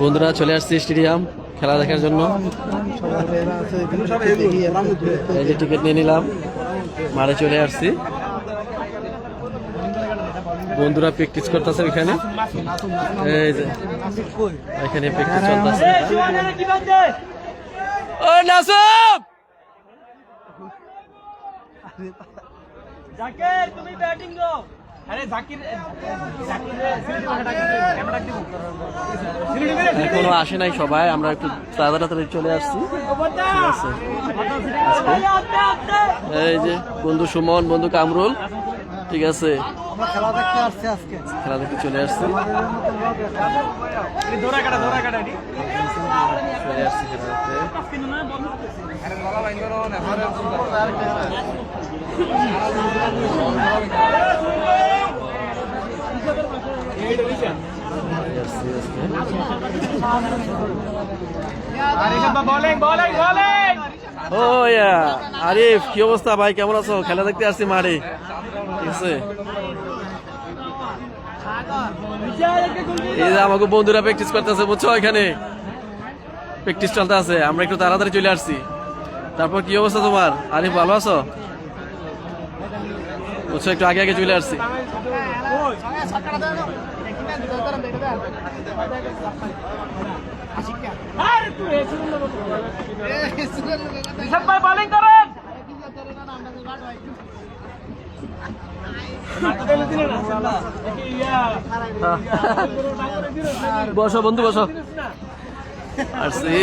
বন্ধুরা, চলে আসছি স্টেডিয়াম খেলা দেখার জন্য। এই যে টিকিট নিয়ে নিলাম, মাঠে চলে আসছি। বন্ধুরা প্র্যাকটিস করতেছে এখানে এই যে, এখানে প্র্যাকটিস চলতেছে। ও জাকির, তুমি ব্যাটিং দাও। আরে জাকির জাকির ক্যামেরা দিব এখনও আসে নাই সবাই আমরা একটু তাড়াতাড়ি চলে আসছি। ঠিক আছে এই যে বন্ধু সুমন বন্ধু কামরুল ঠিক আছে। খেলা দেখতে আসছে। আজকে খেলা দেখতে চলে আসছি চলে আসছি খেলা দেখতে চলে আসছি আজকে। আরে সব বোলিং বোলিং বোলিং ও আরিফ কি অবস্থা ভাই? কেমন আছো? খেলা দেখতে আসছি ঠিক আছে? এই যে আমাকে বন্ধুরা প্র্যাকটিস করতেছে বুঝছ এখানে? প্র্যাকটিস চলতে আছে। আমরা একটু তাড়াতাড়ি চলে আসছি। তারপর কি অবস্থা তোমার? আরিফ ভালো আছো? বুঝছ একটু আগে আগে চলে আসছি। ঋষভ ভাই বোলিং করেন বসো বন্ধু বসো। আসছি।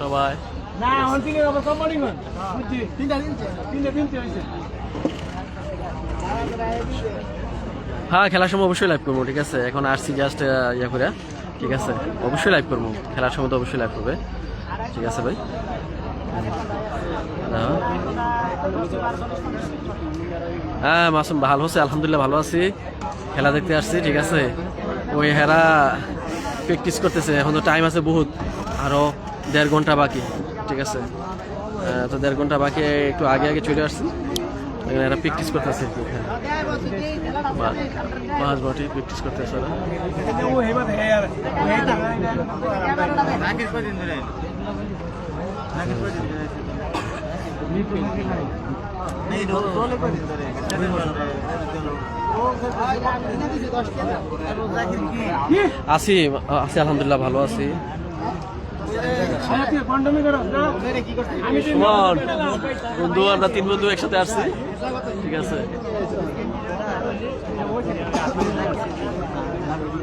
সবাই। না হন্টিং এর হন। তিনটা তিনটে তিনটে তিনটে হইছে হ্যাঁ খেলার সময় অবশ্যই লাইভ করব, ঠিক আছে? এখন আসছি জাস্ট ইয়া করে, ঠিক আছে? অবশ্যই লাইভ করব। খেলার সময় তো অবশ্যই লাইভ করবে। ঠিক আছে ভাই? হ্যাঁ। হ্যাঁ মাসুম, ভালো আছে, আলহামদুলিল্লাহ ভালো আছি। খেলা দেখতে আসছি, ঠিক আছে? ওই হেরা প্র্যাকটিস করতেছে, এখন তো টাইম আছে বহুত। আরও দেড় ঘণ্টা বাকি, ঠিক আছে? তো দেড় ঘণ্টা বাকি, একটু আগে আগে চলে আসছি। এখানে এরা প্র্যাকটিস করতেছে পাঁচ বাটি প্র্যাকটিস করতেছে আছি আছি আলহামদুলিল্লাহ ভালো আছি। বন্ধু আমরা তিন বন্ধু একসাথে আসছি। ঠিক আছে।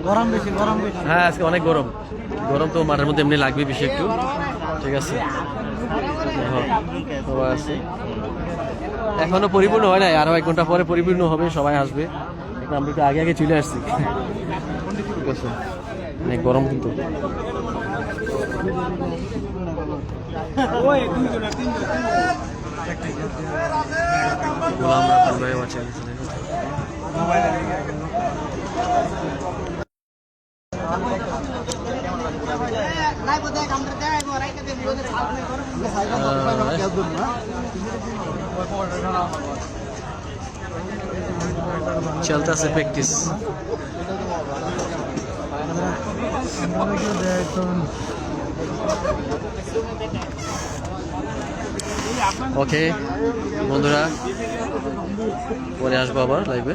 গরম বেশি গরম বেশি। হ্যাঁ আজকে অনেক গরম। গরম তো মাঠের মধ্যে এমনি লাগবে বেশি একটু। ঠিক আছে। এখনও পরিপূর্ণ হয় নাই। আরও এক ঘণ্টা পরে পরিপূর্ণ হবে সবাই আসবে। আমরা একটু আগে আগে চলে আসছি। ঠিক আছে। অনেক গরম কিন্তু। ওই দুইজন তিনজন প্র্যাকটিস। ওকে বন্ধুরা পরে আসব আবার লাইভে